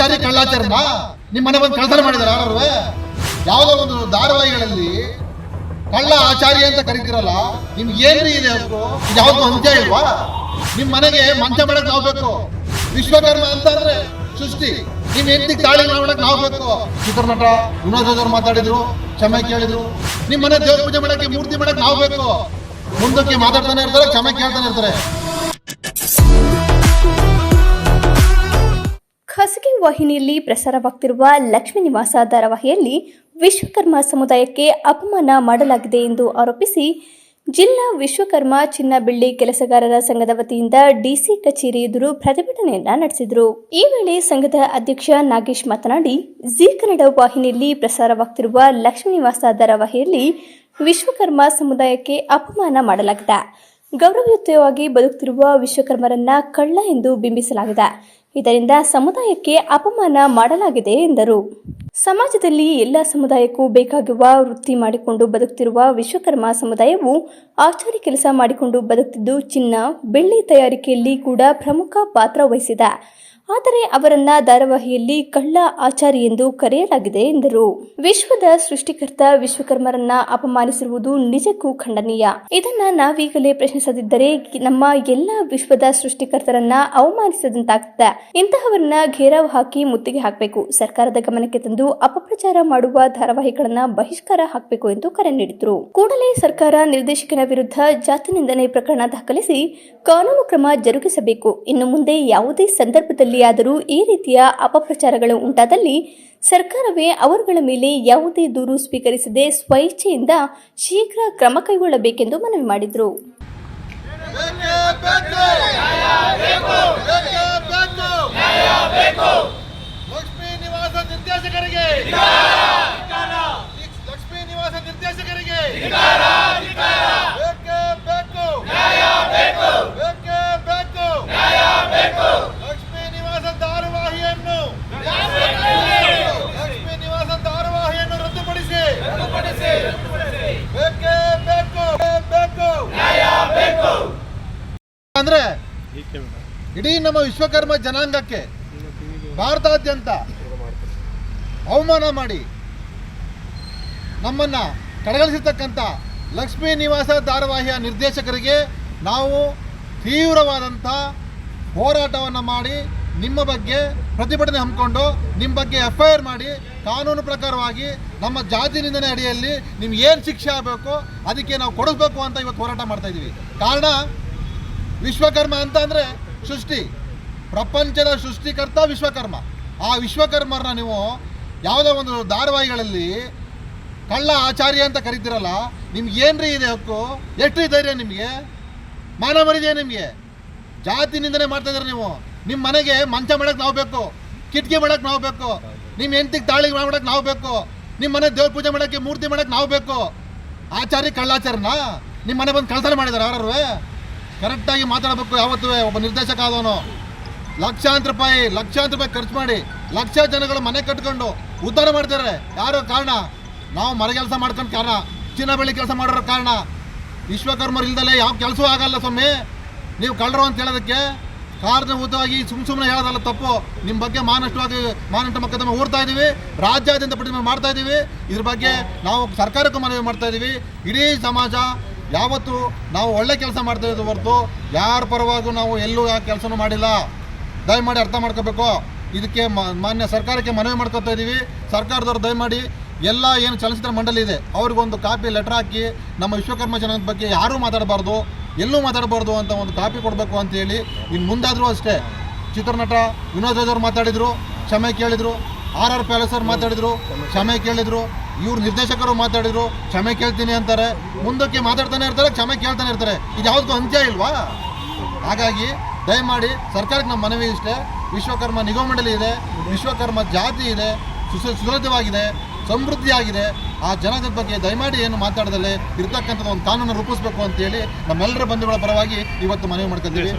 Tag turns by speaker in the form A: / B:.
A: ಆಚಾರ್ಯ ಕಳ್ಳಾಚಾರ್ಯನ ನಿಮ್ಮ ಮನೆ ಬಂದು ಕಳ್ತನ ಮಾಡಿದಾರೆ ಅವರು? ಯಾವುದೋ ಒಂದು ಧಾರಾವಾಹಿಗಳಲ್ಲಿ ಕಳ್ಳ ಆಚಾರ್ಯ ಅಂತ ಕರಿತಿರಲ್ಲ, ನಿಮ್ಗೆ ಏನ್ರಿ ಇದೆ ಅದು ಯಾವ್ದು ಅಂತ್ಯ ಇಲ್ವಾ? ನಿಮ್ ಮನೆಗೆ ಮಂಚ ಮಾಡಕ್ ನಾವು ಬೇಕು. ವಿಶ್ವಕರ್ಮ ಅಂತ ಅಂದ್ರೆ ಸೃಷ್ಟಿ. ನಿಮ್ ಹೆಂಡತಿ ತಾಳಿ ಮಾಡಕ್ ನಾವು ಬೇಕು. ಚಿತ್ರನಟ ವಿನೋದ್ ಅವ್ರು ಮಾತಾಡಿದ್ರು, ಕ್ಷಮೆ ಕೇಳಿದ್ರು. ನಿಮ್ ಮನೆ ದೇವ್ರ ಪೂಜೆ ಮಾಡಕ್ಕೆ ಮೂರ್ತಿ ಮಾಡಕ್ ನಾವು ಮುಂದಕ್ಕೆ ಮಾತಾಡ್ತಾನೆ ಇರ್ತಾರೆ, ಕ್ಷಮೆ ಕೇಳ್ತಾನೆ ಇರ್ತಾರೆ.
B: ಖಾಸಗಿ ವಾಹಿನಿಯಲ್ಲಿ ಪ್ರಸಾರವಾಗ್ತಿರುವ ಲಕ್ಷ್ಮೀ ನಿವಾಸ ಧಾರಾವಾಹಿಯಲ್ಲಿ ವಿಶ್ವಕರ್ಮ ಸಮುದಾಯಕ್ಕೆ ಅಪಮಾನ ಮಾಡಲಾಗಿದೆ ಎಂದು ಆರೋಪಿಸಿ ಜಿಲ್ಲಾ ವಿಶ್ವಕರ್ಮ ಚಿನ್ನ ಬೆಳ್ಳಿ ಕೆಲಸಗಾರರ ಸಂಘದ ವತಿಯಿಂದ ಡಿಸಿ ಕಚೇರಿ ಎದುರು ಪ್ರತಿಭಟನೆಯನ್ನ ನಡೆಸಿದರು. ಈ ವೇಳೆ ಸಂಘದ ಅಧ್ಯಕ್ಷ ನಾಗೇಶ್ ಮಾತನಾಡಿ, ಜಿ ಕನ್ನಡ ವಾಹಿನಿಯಲ್ಲಿ ಪ್ರಸಾರವಾಗ್ತಿರುವ ಲಕ್ಷ್ಮೀ ನಿವಾಸ ಧಾರಾವಾಹಿಯಲ್ಲಿ ವಿಶ್ವಕರ್ಮ ಸಮುದಾಯಕ್ಕೆ ಅಪಮಾನ ಮಾಡಲಾಗಿದೆ. ಗೌರವಯುತವಾಗಿ ಬದುಕುತ್ತಿರುವ ವಿಶ್ವಕರ್ಮರನ್ನ ಕಳ್ಳ ಎಂದು ಬಿಂಬಿಸಲಾಗಿದೆ. ಇದರಿಂದ ಸಮುದಾಯಕ್ಕೆ ಅಪಮಾನ ಮಾಡಲಾಗಿದೆ ಎಂದರು. ಸಮಾಜದಲ್ಲಿ ಎಲ್ಲ ಸಮುದಾಯಕ್ಕೂ ಬೇಕಾಗುವ ವೃತ್ತಿ ಮಾಡಿಕೊಂಡು ಬದುಕುತ್ತಿರುವ ವಿಶ್ವಕರ್ಮ ಸಮುದಾಯವು ಆಚಾರಿ ಕೆಲಸ ಮಾಡಿಕೊಂಡು ಬದುಕುತ್ತಿದ್ದು ಚಿನ್ನ, ಬೆಳ್ಳಿ ತಯಾರಿಕೆಯಲ್ಲಿ ಕೂಡ ಪ್ರಮುಖ ಪಾತ್ರ ವಹಿಸಿದೆ. ಆದರೆ ಅವರನ್ನ ಧಾರಾವಾಹಿಯಲ್ಲಿ ಕಳ್ಳ ಆಚಾರಿ ಎಂದು ಕರೆಯಲಾಗಿದೆ ಎಂದರು. ವಿಶ್ವದ ಸೃಷ್ಟಿಕರ್ತ ವಿಶ್ವಕರ್ಮರನ್ನ ಅಪಮಾನಿಸಿರುವುದು ನಿಜಕ್ಕೂ ಖಂಡನೀಯ. ಇದನ್ನ ನಾವೀಗಲೇ ಪ್ರಶ್ನಿಸದಿದ್ದರೆ ನಮ್ಮ ಎಲ್ಲ ವಿಶ್ವದ ಸೃಷ್ಟಿಕರ್ತರನ್ನ ಅವಮಾನಿಸದಂತಾಗ್ತದೆ. ಇಂತಹವರನ್ನ ಘೇರಾವ್ ಹಾಕಿ ಮುತ್ತಿಗೆ ಹಾಕಬೇಕು. ಸರ್ಕಾರದ ಗಮನಕ್ಕೆ ತಂದು ಅಪಪ್ರಚಾರ ಮಾಡುವ ಧಾರಾವಾಹಿಗಳನ್ನ ಬಹಿಷ್ಕಾರ ಹಾಕಬೇಕು ಎಂದು ಕರೆ ನೀಡಿದರು. ಕೂಡಲೇ ಸರ್ಕಾರ ನಿರ್ದೇಶಕನ ವಿರುದ್ಧ ಜಾತಿ ನಿಂದನೆ ಪ್ರಕರಣ ದಾಖಲಿಸಿ ಕಾನೂನು ಕ್ರಮ ಜರುಗಿಸಬೇಕು. ಇನ್ನು ಮುಂದೆ ಯಾವುದೇ ಸಂದರ್ಭದಲ್ಲಿ ಆದರೂ ಈ ರೀತಿಯ ಅಪಪ್ರಚಾರಗಳು ಉಂಟಾದಲ್ಲಿ ಸರ್ಕಾರವೇ ಅವರುಗಳ ಮೇಲೆ ಯಾವುದೇ ದೂರು ಸ್ವೀಕರಿಸದೆ ಸ್ವಇಚ್ಛೆಯಿಂದ ಶೀಘ್ರ ಕ್ರಮ ಕೈಗೊಳ್ಳಬೇಕೆಂದು ಮನವಿ ಮಾಡಿದರು.
A: ನಿರ್ದೇಶಕರಿಗೆ ಲಕ್ಷ್ಮೀ ನಿವಾಸ ನಿರ್ದೇಶಕರಿಗೆ ಬೇಕೇ ಬೇಕು ಬೇಕೇ ಬೇಕು ಲಕ್ಷ್ಮೀ ನಿವಾಸ ಧಾರಾವಾಹಿಯನ್ನು ಲಕ್ಷ್ಮೀ ನಿವಾಸ ಧಾರಾವಾಹಿಯನ್ನು ರದ್ದುಪಡಿಸಿ ಬೇಕೇ ಬೇಕು ಬೇಕು ಅಂದ್ರೆ ಇಡೀ ನಮ್ಮ ವಿಶ್ವಕರ್ಮ ಜನಾಂಗಕ್ಕೆ ಭಾರತಾದ್ಯಂತ ಅವಮಾನ ಮಾಡಿ ನಮ್ಮನ್ನ ಕಡೆಗಣಿಸಿರ್ತಕ್ಕಂಥ ಲಕ್ಷ್ಮೀ ನಿವಾಸ ಧಾರಾವಾಹಿಯ ನಿರ್ದೇಶಕರಿಗೆ ನಾವು ತೀವ್ರವಾದಂಥ ಹೋರಾಟವನ್ನು ಮಾಡಿ ನಿಮ್ಮ ಬಗ್ಗೆ ಪ್ರತಿಭಟನೆ ಹಮ್ಮಿಕೊಂಡು ನಿಮ್ಮ ಬಗ್ಗೆ ಎಫ್ ಐ ಆರ್ ಮಾಡಿ ಕಾನೂನು ಪ್ರಕಾರವಾಗಿ ನಮ್ಮ ಜಾತಿ ನಿಂದನೆ ಅಡಿಯಲ್ಲಿ ನಿಮ್ಗೆ ಏನು ಶಿಕ್ಷೆ ಆಗಬೇಕು ಅದಕ್ಕೆ ನಾವು ಕೊಡಿಸ್ಬೇಕು ಅಂತ ಇವತ್ತು ಹೋರಾಟ ಮಾಡ್ತಾ ಇದ್ದೀವಿ. ಕಾರಣ ವಿಶ್ವಕರ್ಮ ಅಂತ ಅಂದರೆ ಸೃಷ್ಟಿ. ಪ್ರಪಂಚದ ಸೃಷ್ಟಿಕರ್ತ ವಿಶ್ವಕರ್ಮ. ಆ ವಿಶ್ವಕರ್ಮರನ್ನ ನೀವು ಯಾವುದೋ ಒಂದು ಧಾರಾವಾಹಿಗಳಲ್ಲಿ ಕಳ್ಳ ಆಚಾರ್ಯ ಅಂತ ಕರಿತೀರಲ್ಲ, ನಿಮ್ಗೆ ಏನ್ರಿ ಇದೆ ಹಕ್ಕು? ಎಷ್ಟು ಧೈರ್ಯ ನಿಮಗೆ? ಮಾನ ಮರಿದೆಯಾ ನಿಮಗೆ? ಜಾತಿ ನಿಂದನೆ ಮಾಡ್ತಾ ಇದ್ರೆ ನೀವು. ನಿಮ್ಮ ಮನೆಗೆ ಮಂಚ ಮಾಡಕ್ಕೆ ನಾವು ಬೇಕು, ಕಿಟಕಿ ಮಾಡಕ್ಕೆ ನಾವು ಬೇಕು ನಿಮ್ಮ ಹೆಂಡತಿಗೆ ತಾಳಿ ಮಾಡಕ್ಕೆ ನಾವು ಬೇಕು ನಿಮ್ಮ ಮನೆ ದೇವ್ರ ಪೂಜೆ ಮಾಡೋಕ್ಕೆ ಮೂರ್ತಿ ಮಾಡಕ್ಕೆ ನಾವು ಬೇಕು. ಆಚಾರಿ ಕಳ್ಳಾಚಾರನ ನಿಮ್ಮ ಮನೆ ಬಂದು ಕೆಲಸ ಮಾಡಿದಾರೆ ಯಾರು ಕರೆಕ್ಟಾಗಿ ಮಾತಾಡಬೇಕು ಯಾವತ್ತೂ, ಒಬ್ಬ ನಿರ್ದೇಶಕ ಆದವನು. ಲಕ್ಷಾಂತರ ರೂಪಾಯಿ ಲಕ್ಷಾಂತರ ರೂಪಾಯಿ ಖರ್ಚು ಮಾಡಿ, ಲಕ್ಷ ಜನಗಳು ಮನೆ ಕಟ್ಕೊಂಡು ಉದ್ಧಾರ ಮಾಡ್ತಾರೆ ಯಾರು ಕಾರಣ? ನಾವು ಮರ ಕೆಲಸ ಮಾಡ್ಕೊಂಡು ಕಾರಣ. ಚಿನ್ನ ಬೆಳ್ಳಿ ಕೆಲಸ ಮಾಡೋರ ಕಾರಣ. ವಿಶ್ವಕರ್ಮರು ಇಲ್ದಲೇ ಯಾವ ಕೆಲಸವೂ ಆಗಲ್ಲ ಸ್ವಾಮಿ. ನೀವು ಕಳ್ಳರು ಅಂತ ಹೇಳೋದಕ್ಕೆ ಕಾರಣಭೂತವಾಗಿ ಸುಮ್ ಸುಮ್ಮನೆ ಹೇಳೋದಲ್ಲ ತಪ್ಪು. ನಿಮ್ಮ ಬಗ್ಗೆ ಮಾನಷ್ಟವಾಗಿ ಮಾನಷ್ಟ ಮೊಕದ್ದಮೆ ಊರ್ತಾ ಇದ್ದೀವಿ. ರಾಜ್ಯಾದ್ಯಂತ ಪ್ರತಿಮೆ ಮಾಡ್ತಾ ಇದ್ದೀವಿ. ಇದ್ರ ಬಗ್ಗೆ ನಾವು ಸರ್ಕಾರಕ್ಕೂ ಮನವಿ ಮಾಡ್ತಾ ಇದ್ದೀವಿ. ಇಡೀ ಸಮಾಜ ಯಾವತ್ತು ನಾವು ಒಳ್ಳೆ ಕೆಲಸ ಮಾಡ್ತಾ ಇದ್ದೀವಿ ಹೊರತು ಯಾರ ಪರವಾಗೂ ನಾವು ಎಲ್ಲೂ ಯಾವ ಕೆಲಸನೂ ಮಾಡಿಲ್ಲ. ದಯಮಾಡಿ ಅರ್ಥ ಮಾಡ್ಕೋಬೇಕು. ಇದಕ್ಕೆ ಮಾನ್ಯ ಸರ್ಕಾರಕ್ಕೆ ಮನವಿ ಮಾಡ್ಕೋತಾ ಇದ್ದೀವಿ ಸರ್ಕಾರದವ್ರು ದಯಮಾಡಿ ಎಲ್ಲ ಏನು ಚಲನಚಿತ್ರ ಮಂಡಳಿ ಇದೆ, ಅವ್ರಿಗೊಂದು ಕಾಪಿ, ಲೆಟರ್ ಹಾಕಿ ನಮ್ಮ ವಿಶ್ವಕರ್ಮ ಜನದ ಬಗ್ಗೆ ಯಾರೂ ಮಾತಾಡಬಾರ್ದು, ಎಲ್ಲೂ ಮಾತಾಡಬಾರ್ದು ಅಂತ ಒಂದು ಕಾಪಿ ಕೊಡಬೇಕು ಅಂತೇಳಿ ಇನ್ನು ಮುಂದಾದರೂ ಅಷ್ಟೇ ಚಿತ್ರನಟ ವಿನೋದ್ ಅವರು ಮಾತಾಡಿದರು, ಕ್ಷಮೆ ಕೇಳಿದರು, ಆರ್ ಆರ್ ಪ್ಯಾಲೇಸ್ ಅವ್ರು ಮಾತಾಡಿದರು, ಕ್ಷಮೆ ಕೇಳಿದರು ಇವ್ರು ನಿರ್ದೇಶಕರು ಮಾತಾಡಿದ್ರು, ಕ್ಷಮೆ ಕೇಳ್ತೀನಿ ಅಂತಾರೆ. ಮುಂದಕ್ಕೆ ಮಾತಾಡ್ತಾನೆ ಇರ್ತಾರೆ, ಕ್ಷಮೆ ಕೇಳ್ತಾನೆ ಇರ್ತಾರೆ. ಇದು ಯಾವುದಕ್ಕೂ ಅಂತ್ಯ ಇಲ್ವಾ? ಹಾಗಾಗಿ ದಯಮಾಡಿ ಸರ್ಕಾರಕ್ಕೆ ನಮ್ಮ ಮನವಿ ಇಷ್ಟೇ. ವಿಶ್ವಕರ್ಮ ನಿಗಮ ಮಂಡಳಿ ಇದೆ, ವಿಶ್ವಕರ್ಮ ಜಾತಿ ಇದೆ, ಸುಸ ಸುಲಭವಾಗಿದೆ ಸಮೃದ್ಧಿಯಾಗಿದೆ. ಆ ಜನದ ಬಗ್ಗೆ ದಯಮಾಡಿ ಏನು ಮಾತಾಡದಲ್ಲಿ ಇರ್ತಕ್ಕಂಥದ್ದು ಒಂದು ಕಾನೂನು ರೂಪಿಸಬೇಕು ಅಂತೇಳಿ ನಮ್ಮೆಲ್ಲರ ಬಂಧುಗಳ ಪರವಾಗಿ ಇವತ್ತು ಮನವಿ ಮಾಡ್ಕೊತೀವಿ.